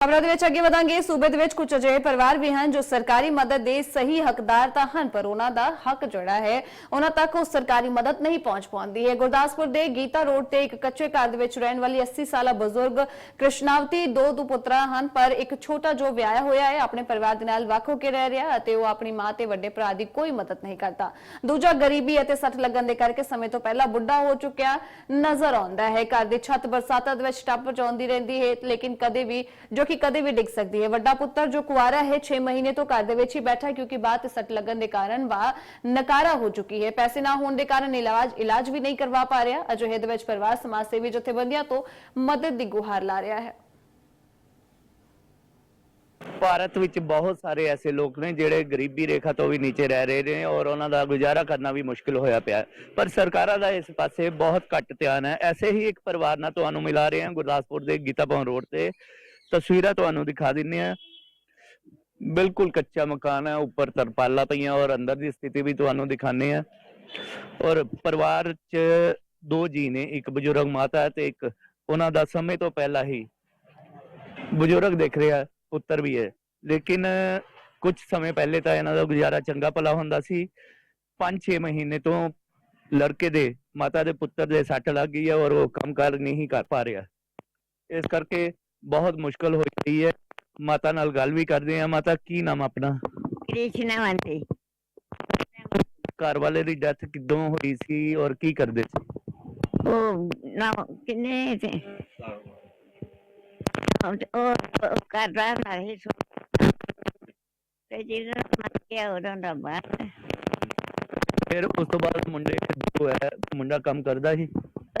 ਖਬਰਾਂ ਦੇ ਵਿੱਚ ਅੱਗੇ ਵਧਾਂਗੇ। ਸੂਬੇ ਦੇ ਵਿੱਚ ਕੁਝ ਅਜਿਹੇ ਪਰਿਵਾਰ ਵੀ ਹਨ ਜੋ ਸਰਕਾਰੀ ਮਦਦ ਦੇ ਸਹੀ ਹੱਕਦਾਰ ਤਾਂ ਹਨ, ਪਰ ਉਹਨਾਂ ਦਾ ਹੱਕ ਜਿਹੜਾ ਹੈ, ਉਹਨਾਂ ਤੱਕ ਉਹ ਸਰਕਾਰੀ ਮਦਦ ਨਹੀਂ ਪਹੁੰਚ ਪਾਉਂਦੀ ਹੈ। ਗੁਰਦਾਸਪੁਰ ਦੇ ਗੀਤਾ ਰੋਡ ਤੇ ਇੱਕ ਕੱਚੇ ਘਰ ਦੇ ਵਿੱਚ ਰਹਿਣ ਵਾਲੀ 80 ਸਾਲਾ ਬਜ਼ੁਰਗ ਕ੍ਰਿਸ਼ਨਾਵਤੀ ਦੋ ਦੋ ਪੁੱਤਰਾ ਹਨ, ਪਰ ਇੱਕ ਛੋਟਾ ਜੋ ਵਿਆਹਿਆ ਹੋਇਆ ਹੈ, ਆਪਣੇ ਪਰਿਵਾਰ ਦੇ ਨਾਲ ਵੱਖ ਹੋ ਕੇ ਰਹਿ ਰਿਹਾ ਅਤੇ ਉਹ ਆਪਣੀ ਮਾਂ ਤੇ ਵੱਡੇ ਭਰਾ ਦੀ ਕੋਈ ਮਦਦ ਨਹੀਂ ਕਰਦਾ। ਦੂਜਾ ਗਰੀਬੀ ਅਤੇ ਸੱਟ ਲੱਗਣ ਦੇ ਕਰਕੇ ਸਮੇਂ ਤੋਂ ਪਹਿਲਾਂ ਬੁੱਢਾ ਹੋ ਚੁੱਕਿਆ ਨਜ਼ਰ ਆਉਂਦਾ ਹੈ। ਘਰ ਦੀ ਛੱਤ ਬਰਸਾਤਾਂ ਦੇ ਵਿੱਚ ਟੱਪ ਪਹੁੰਚਾਉਂਦੀ ਰਹਿੰਦੀ ਹੈ, ਲੇਕਿਨ ਕਦੇ ਵੀ ਜੋ ਕਿ ਕਦੇ ਵੀ ਡਿੱਗ ਸਕਦੀ ਹੈ। ਵੱਡਾ ਪੁੱਤਰ ਜੋ ਕੁਆਰਾ ਹੈ 6 ਮਹੀਨੇ ਤੋਂ ਘਰ ਦੇ ਵਿੱਚ ਹੀ ਬੈਠਾ ਕਿਉਂਕਿ ਬਾਤ ਸੱਟ ਲੱਗਣ ਦੇ ਕਾਰਨ ਵਾ ਨਕਾਰਾ ਹੋ ਚੁੱਕੀ ਹੈ। ਪੈਸੇ ਨਾ ਹੋਣ ਦੇ ਕਾਰਨ ਇਲਾਜ ਇਲਾਜ ਵੀ ਨਹੀਂ ਕਰਵਾ ਪਾ ਰਿਹਾ। ਅਜਿਹੇ ਦੇ ਵਿੱਚ ਪਰਿਵਾਰ, ਸਮਾਜ ਸੇਵੀ ਜਥੇਬੰਦੀਆਂ ਤੋਂ ਮਦਦ ਦੀ ਗੁਹਾਰ ਲਾ ਰਿਹਾ ਹੈ। ਭਾਰਤ ਵਿੱਚ ਬਹੁਤ ਸਾਰੇ ਐਸੇ ਲੋਕ ਨੇ ਜਿਹੜੇ ਗਰੀਬੀ ਰੇਖਾ ਤੋਂ ਵੀ ਨੀਚੇ ਰਹਿ ਰਹੇ ਨੇ ਔਰ ਉਹਨਾਂ ਦਾ ਗੁਜ਼ਾਰਾ ਕਰਨਾ ਵੀ ਮੁਸ਼ਕਿਲ ਹੋਇਆ ਪਿਆ ਪਰ ਸਰਕਾਰਾਂ ਦਾ ਇਸ ਪਾਸੇ ਬਹੁਤ ਘੱਟ ਧਿਆਨ ਹੈ। ਐਸੇ ਹੀ ਇੱਕ ਪਰਿਵਾਰ ਨਾਲ ਤੁਹਾਨੂੰ ਮਿਲਾ ਰਹੇ ਹਾਂ ਗੁਰਦਾਸਪੁਰ ਦੇ ਗੀਤਾ ਭਵਨ ਰੋਡ ਤੇ। ਤਸਵੀਰਾਂ ਤੁਹਾਨੂੰ ਦਿਖਾ ਦਿੰਨੇ ਆ ਬਿਲਕੁਲ ਕੱਚਾ ਮਕਾਨ ਹੈ, ਉੱਪਰ ਤਰਪਾਲਾਂ ਪਈਆਂ ਔਰ ਅੰਦਰ ਦੀ ਸਥਿਤੀ ਵੀ ਤੁਹਾਨੂੰ ਦਿਖਾਣੇ ਆ ਔਰ ਪਰਿਵਾਰ 'ਚ ਦੋ ਜੀ ਨੇ, ਇੱਕ ਬਜ਼ੁਰਗ ਮਾਤਾ ਤੇ ਇੱਕ ਉਹਨਾਂ ਦਾ ਸਮੇਂ ਤੋਂ ਪਹਿਲਾਂ ਹੀ ਬਜ਼ੁਰਗ ਦੇਖ ਰਿਹਾ, ਪੁੱਤਰ ਵੀ ਹੈ। ਲੇਕਿਨ ਕੁਝ ਸਮੇਂ ਪਹਿਲੇ ਤਾਂ ਇਹਨਾਂ ਦਾ ਗੁਜ਼ਾਰਾ ਚੰਗਾ ਭਲਾ ਹੁੰਦਾ ਸੀ। 5-6 ਮਹੀਨੇ ਤੋਂ ਲੜਕੇ ਦੇ, ਮਾਤਾ ਦੇ ਪੁੱਤਰ ਦੇ ਸੱਟ ਲੱਗ ਗਈ ਹੈ ਔਰ ਉਹ ਕੰਮਕਾਰ ਨਹੀਂ ਕਰ ਪਾ ਰਿਹਾ। ਇਸ ਕਰਕੇ ਬਹੁਤ ਮੁਸ਼ਕਲ ਹੋ ਰਹੀ ਹੈ। ਮਾਤਾ ਨਾਲ ਗੱਲ ਵੀ ਕਰਦੇ ਆ ਮਾਤਾ ਕੀ ਨਾਮ ਆਪਣਾ? ਕ੍ਰਿਸ਼ਨਵੰਤੀ ਘਰ ਵਾਲੇ ਦੀ ਡੈਥ ਕਿਦੋਂ ਹੋਈ ਸੀ ਔਰ ਕੀ ਕਰਦੇ ਸੀ? ਉਹ ਨਾ ਕਿੰਨੇ ਤੇ ਉਹ ਕਰਦਾ ਨਹੀਂ ਸੋ ਤੇ ਜਿਹੜਾ ਮਰ ਗਿਆ ਉਹਨਾਂ ਦਾ ਬਾਤ ਫਿਰ ਉਸ ਤੋਂ ਬਾਅਦ ਮੁੰਡੇ ਜੋ ਹੈ ਮੁੰਡਾ ਕੰਮ ਕਰਦਾ ਸੀ?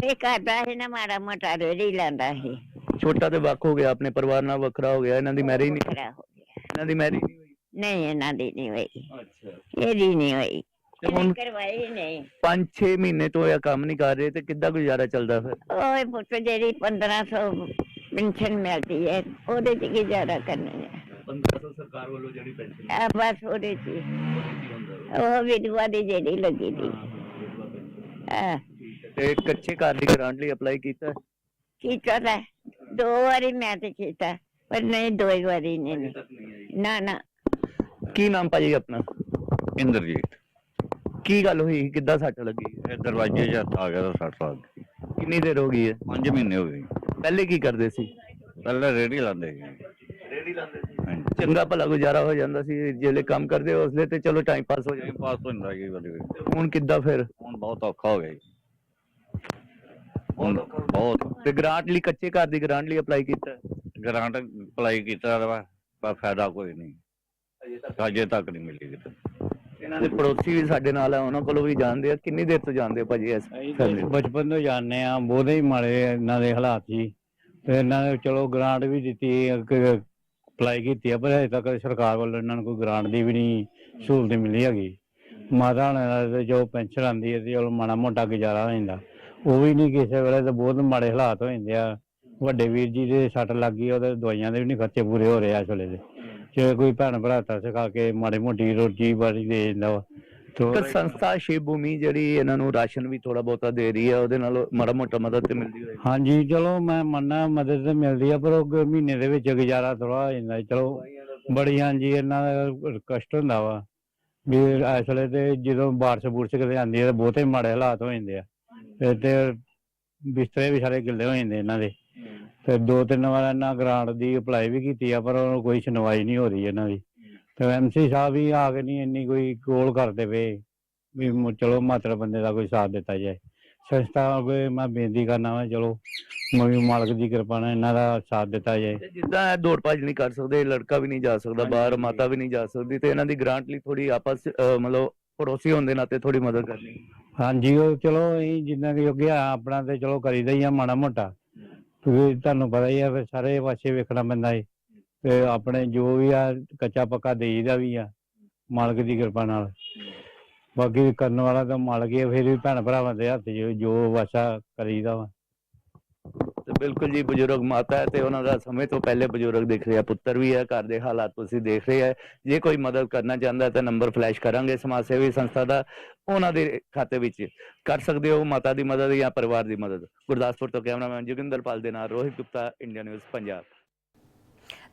ਇਹ ਕਰਦਾ ਹੈ ਨਾ ਮਾੜਾ ਮੋਟਾ ਰੇੜੀ ਲਾਂਦਾ ਸੀ। ਛੋਟਾ ਤੇ ਵੱਖ ਹੋ ਗਿਆ ਆਪਣੇ ਪਰਿਵਾਰ ਨਾਲ ਵੱਖਰਾ ਹੋ ਗਿਆ ਇਹਨਾਂ ਦੀ ਮੈਰਿਜ ਨਹੀਂ ਵੱਖਰਾ ਹੋ ਗਿਆ। ਇਹਨਾਂ ਦੀ ਮੈਰਿਜ ਨਹੀਂ ਹੋਈ? ਨਹੀਂ ਇਹਨਾਂ ਦੀ ਨਹੀਂ ਹੋਈ। ਅੱਛਾ। ਇਹਦੀ ਨਹੀਂ ਹੋਈ। ਤੇ ਹੁਣ ਇਹਨੇ ਕਰਵਾਈ ਨਹੀਂ। 5-6 ਮਹੀਨੇ ਤੋਂ ਇਹ ਕੰਮ ਨਹੀਂ ਕਰ ਰਹੇ ਤੇ ਕਿੱਦਾਂ ਗੁਜ਼ਾਰਾ ਚੱਲਦਾ ਫਿਰ? ਓਏ ਪੁੱਤ ਜਿਹੜੀ 1500 ਪੈਨਸ਼ਨ ਮਿਲਦੀ ਹੈ ਉਹਦੇ ਚ ਜ਼ਿਆਦਾ ਕਰਨਾ ਹੈ। 1500 ਸਰਕਾਰ ਵੱਲੋਂ ਜਿਹੜੀ ਪੈਨਸ਼ਨ ਆ ਬਸ ਉਹਦੇ ਚ ਹੀ। ਉਹ ਵਿਧਵਾ ਦੀ ਜਿਹੜੀ ਲੱਗੀ ਦੀ ਆ ਤੇ ਕੱਚੇ ਘਰ ਦੀ ਗ੍ਰਾਂਟ ਲਈ ਅਪਲਾਈ ਕੀਤਾ ਕੀਤਾ ਤਾਂ ਦੋ ਵਾਰੀ ਮੈਂ ਤੇ ਕੀਤਾ ਪਰ ਨਹੀਂ ਦੋ ਹੀ ਵਾਰੀ ਨਹੀਂ। ਨਹੀਂ। ਨਾ ਨਾ। ਕੀ ਨਾਮ ਭਾਜੀ ਆਪਣਾ? ਇੰਦਰਜੀਤ। ਕੀ ਗੱਲ ਹੋਈ? ਕਿੱਦਾਂ ਸੱਟ ਲੱਗੀ? ਇਹ ਦਰਵਾਜ਼ੇ 'ਚ ਹੱਥ ਆ ਗਿਆ ਤਾਂ 60 ਸਾਲ ਦੀ ਕਿੰਨੀ ਦੇਰ ਹੋ ਗਈ ਹੈ? 5 ਮਹੀਨੇ ਹੋ ਗਏ। ਪਹਿਲੇ ਕੀ ਕਰਦੇ ਸੀ? ਪਹਿਲਾਂ ਰੇੜੀ ਲਾਉਂਦੇ ਸੀ। ਰੇੜੀ ਲਾਉਂਦੇ ਸੀ। ਹਾਂਜੀ। ਚੰਗਾ ਭਲਾ ਗੁਜ਼ਾਰਾ ਹੋ ਜਾਂਦਾ ਸੀ ਜਿਹੜੇ ਕੰਮ ਕਰਦੇ ਉਸਲੇ ਤੇ ਚਲੋ ਟਾਈਮ ਪਾਸ ਹੋ ਟਾਈਮ ਜਾਂਦਾ ਪਾਸ ਹੋ ਜਾਂਦਾ ਜੀ ਵਾਲੀ ਹੁਣ ਕਿੱਦਾਂ ਫਿਰ? ਹੁਣ ਬਹੁਤ ਔਖਾ ਹੋ ਗਿਆ ਜੀ। ਬਹੁਤ ਤੇ ਗ੍ਰਾਂਟ ਲਈ ਕੱਚੇ ਘਰ ਦੀ ਗ੍ਰਾਂਟ ਲਈ ਅਪਲਾਈ ਕੀਤਾ? ਗ੍ਰਾਂਟ ਅਪਲਾਈ ਕੀਤਾ ਵਾ ਪਰ ਫਾਇਦਾ ਕੋਈ ਨਹੀਂ। ਅਜੇ ਤੱਕ ਨਹੀਂ। ਮਿਲੀ ਕਿਤੇ। ਇਹਨਾਂ ਦੇ ਪੜੋਸੀ ਵੀ ਸਾਡੇ ਨਾਲ ਆ ਉਹਨਾਂ ਕੋਲੋਂ ਵੀ ਜਾਣਦੇ ਆ। ਕਿੰਨੀ ਦੇਰ ਤੋਂ ਜਾਣਦੇ ਆ ਭਾਜੀ ਇਸ family ਨੂੰ? ਬਚਪਨ ਤੋਂ ਜਾਣਦੇ ਆ ਬਹੁਤੇ ਹੀ ਮਾੜੇ ਇਹਨਾਂ ਦੇ ਹਾਲਾਤ ਸੀ। ਤੇ ਇਹਨਾਂ ਨੇ ਚਲੋ ਗ੍ਰਾਂਟ ਵੀ ਦਿੱਤੀ ਅਪਲਾਈ ਕੀਤੀ ਆ ਪਰ ਹਜੇ ਤੱਕ ਸਰਕਾਰ ਵੱਲੋਂ ਇਹਨਾਂ ਨੂੰ ਕੋਈ ਗ੍ਰਾਂਟ ਦੀ ਵੀ ਨਹੀਂ ਸਹੂਲਤ ਮਿਲੀ ਹੈਗੀ। ਮਾਤਾ ਹੋਣਾ ਦਾ ਤੇ ਜੋ ਪੈਨਸ਼ਨ ਆਉਂਦੀ ਹੈ ਤੇ ਚਲੋ ਮਾੜਾ ਮੋਟਾ ਗੁਜ਼ਾਰਾ ਹੋ ਜਾਂਦਾ। ਉਹ ਵੀ ਨਹੀਂ ਕਿਸੇ ਵੇਲੇ ਤਾਂ ਬਹੁਤ ਮਾੜੇ ਹਾਲਾਤ ਹੋ ਜਾਂਦੇ ਆ। ਵੱਡੇ ਵੀਰ ਜੀ ਦੇ ਸੱਟ ਲੱਗ ਗਈ ਉਹਦੇ ਦਵਾਈਆਂ ਦੇ ਵੀ ਨਹੀਂ ਖਰਚੇ ਪੂਰੇ ਹੋ ਰਹੇ ਆ ਇਸ ਵੇਲੇ ਦੇ। ਜੇ ਕੋਈ ਭੈਣ ਭਰਾ ਤਰਸ ਖਾ ਕੇ ਮਾੜੀ ਮੋਟੀ ਰੋਟੀ ਬਾੜੀ ਦੇ ਦਿੰਦਾ ਵਾ। ਤੇ ਉਹ- ਇੱਕ ਸੰਸਥਾ ਸ਼ਿਵ ਭੂਮੀ ਜਿਹੜੀ ਇਹਨਾਂ ਨੂੰ ਰਾਸ਼ਨ ਵੀ ਥੋੜਾ ਬਹੁਤਾ ਦੇ ਰਹੀ ਹੈ ਉਹਦੇ ਨਾਲ ਮਾੜਾ ਮੋਟਾ ਮਦਦ ਤੇ ਮਿਲਦੀ ਹੋਏਗੀ। ਹਾਂਜੀ ਚਲੋ ਮੈਂ ਮੰਨਣਾ ਮਦਦ ਤਾਂ ਮਿਲਦੀ ਆ ਪਰ ਉਹ ਮਹੀਨੇ ਦੇ ਵਿੱਚ ਗੁਜ਼ਾਰਾ ਥੋੜਾ ਹੋ ਜਾਂਦਾ ਚਲੋ ਬੜੀ ਹਾਂਜੀ ਇਹਨਾਂ ਦਾ ਕਸ਼ਟ ਹੁੰਦਾ ਵਾ ਵੀ ਇਸ ਵੇਲੇ ਤੇ ਜਦੋਂ ਬਾਰਿਸ਼ ਬੁਰਸ਼ ਕਿਤੇ ਆਉਂਦੀ ਹੈ ਤਾਂ ਬਹੁਤੇ ਮਾੜੇ ਹਾਲਾਤ ਹੋ ਜਾਂਦੇ ਆ। ਤੇ ਬਿਸਤਰੇ ਵੀ ਸਾਰੇ ਗਿੱਲੇ ਹੋ ਜਾਂਦੇ ਇਹਨਾਂ ਦੇ। ਤੇ ਦੋ ਤਿੰਨ ਵਾਰ ਇਹਨਾਂ ਗ੍ਰਾਂਟ ਦੀ ਅਪਲਾਈ ਵੀ ਕੀਤੀ ਆ ਪਰ ਉਹਨੂੰ ਕੋਈ ਸੁਣਵਾਈ ਨਹੀਂ ਹੋ ਰਹੀ ਇਹਨਾਂ ਦੀ। ਤੇ ਐਮਸੀ ਸਾਹਿਬ ਵੀ ਆ ਕੇ ਨਹੀਂ ਇੰਨੀ ਕੋਈ ਕੋਲ ਕਰਦੇ ਪਏ ਵੀ ਚਲੋ ਮਾਤਰ ਬੰਦੇ ਦਾ ਕੋਈ ਸਾਥ ਦਿੱਤਾ ਜਾਏ। ਸੰਸਥਾ ਅੱਗੇ ਮੈਂ ਬੇਨਤੀ ਕਰਨਾ ਵਾ ਚਲੋ ਮਵੀ ਮਾਲਕ ਦੀ ਕਿਰਪਾ ਨਾਲ ਇਹਨਾਂ ਦਾ ਸਾਥ ਦਿੱਤਾ ਜਾਏ। ਜਿੱਦਾਂ ਇਹ ਦੌੜ ਭੱਜ ਨਹੀਂ ਕਰ ਸਕਦੇ ਲੜਕਾ ਵੀ ਨਹੀਂ ਜਾ ਸਕਦਾ ਬਾਹਰ। ਮਾਤਾ ਵੀ ਨਹੀਂ ਜਾ ਸਕਦੀ ਤੇ ਇਹਨਾਂ ਦੀ ਗ੍ਰਾਂਟ ਲਈ ਥੋੜੀ ਆਪਸ ਮਤਲਬ ਪੜੋਸੀ ਹੋਣ ਦੇ ਨਾਤੇ ਥੋੜੀ ਮਦਦ ਕਰਨੀ। ਹਾਂਜੀ ਉਹ ਚਲੋ ਅਸੀਂ ਜਿੰਨਾ ਕਿ ਯੋਗਿਆ ਆਪਣਾ ਤੇ ਚਲੋ ਕਰੀਦਾ ਹੀ ਆ ਮਾੜਾ ਮੋਟਾ। ਕਿਉਂਕਿ ਤੁਹਾਨੂੰ ਪਤਾ ਹੀ ਆ ਫਿਰ ਸਾਰੇ ਪਾਸੇ ਵੇਖਣਾ ਪੈਂਦਾ ਏ। ਤੇ ਆਪਣੇ ਜੋ ਵੀ ਆ ਕੱਚਾ ਪੱਕਾ ਦੇਈਦਾ ਵੀ ਆ ਮਾਲਕ ਦੀ ਕਿਰਪਾ ਨਾਲ। ਬਾਕੀ ਕਰਨ ਵਾਲਾ ਤਾਂ ਮਾਲਕ ਹੀ ਆ, ਫਿਰ ਵੀ ਭੈਣ ਭਰਾਵਾਂ ਦੇ ਹੱਥ 'ਚ ਜੋ ਵਾਸਾ ਕਰੀਦਾ ਵਾ। ਤੇ ਬਿਲਕੁਲ ਜੀ, ਬਜ਼ੁਰਗ ਮਾਤਾ ਹੈ ਤੇ ਉਹਨਾਂ ਦਾ ਸਮੇਂ ਤੋਂ ਪਹਿਲੇ ਬਜ਼ੁਰਗ ਦਿਖ ਰਿਹਾ, ਪੁੱਤਰ ਵੀ ਹੈ, ਘਰ ਦੇ ਹਾਲਾਤ ਤੁਸੀਂ ਦੇਖ ਰਹੇ ਹੈ। ਜੇ ਕੋਈ ਮਦਦ ਕਰਨਾ ਚਾਹੁੰਦਾ ਤਾਂ ਨੰਬਰ ਫਲੈਸ਼ ਕਰਾਂਗੇ ਸਮਾਜ ਸੇਵੀ ਸੰਸਥਾ ਦਾ ਉਹਨਾਂ ਦੇ ਖਾਤੇ ਵਿੱਚ। ਕਰ ਸਕਦੇ ਹੋ ਮਾਤਾ ਦੀ ਮਦਦ ਜਾਂ ਪਰਿਵਾਰ ਦੀ ਮਦਦ। ਗੁਰਦਾਸਪੁਰ ਤੋਂ ਕੈਮਰਾਮੈਨ ਜੋਗਿੰਦਰਪਾਲ ਦੇ ਨਾਲ ਰੋਹਿਤ ਗੁਪਤਾ, ਇੰਡੀਆ ਨਿਊਜ਼, ਪੰਜਾਬ।